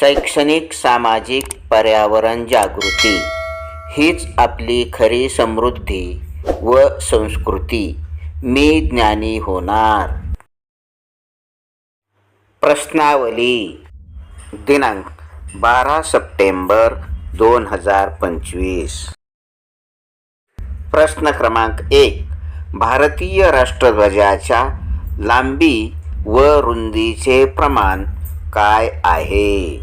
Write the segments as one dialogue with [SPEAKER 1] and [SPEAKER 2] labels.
[SPEAKER 1] शैक्षणिक सामाजिक पर्यावरण जागृती. हीच आपली खरी समृद्धी व संस्कृती. मी ज्ञानी होणार. प्रश्नावली. दिनांक बारा सप्टेंबर दोन हजार पंचवीस. प्रश्न क्रमांक एक. भारतीय राष्ट्रध्वजाच्या लांबी व रुंदीचे प्रमाण काय आहे?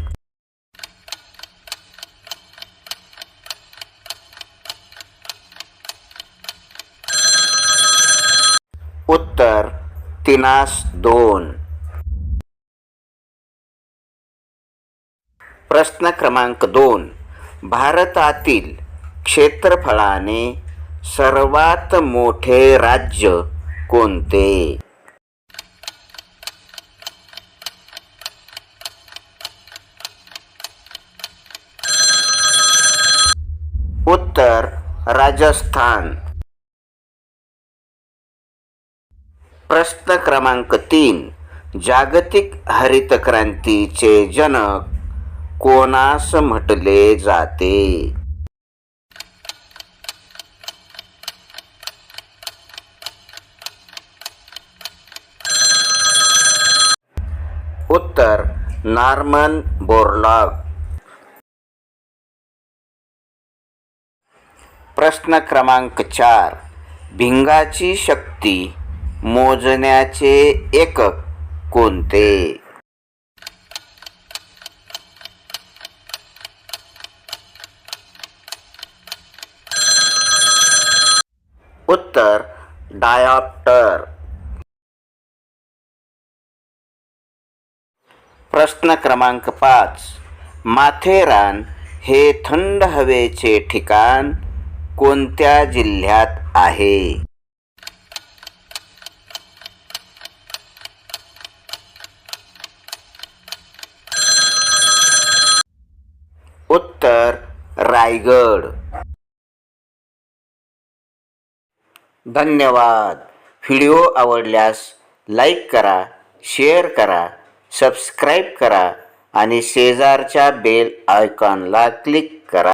[SPEAKER 1] उत्तर तिनास दोन. प्रश्न क्रमांक दोन. भारतातील क्षेत्रफळाने सर्वात मोठे राज्य कोणते? उत्तर राजस्थान. प्रश्न क्रमांक तीन. जागतिक हरित क्रांतीचे जनक कोणास म्हटले जाते? उत्तर नॉर्मन बोरलॉग प्रश्न क्रमांक चार. भिंगाची शक्ती मोजण्याचे एकक कोणते? उत्तर डायॉप्टर प्रश्न क्रमांक पाच. माथेरान हे थंड हवेचे ठिकाण कोणत्या जिल्ह्यात आहे? उत्तर रायगड. धन्यवाद. व्हिडिओ आवडल्यास लाईक करा शेअर करा सबस्क्राईब करा आणि शेजारच्या बेल आयकॉनला क्लिक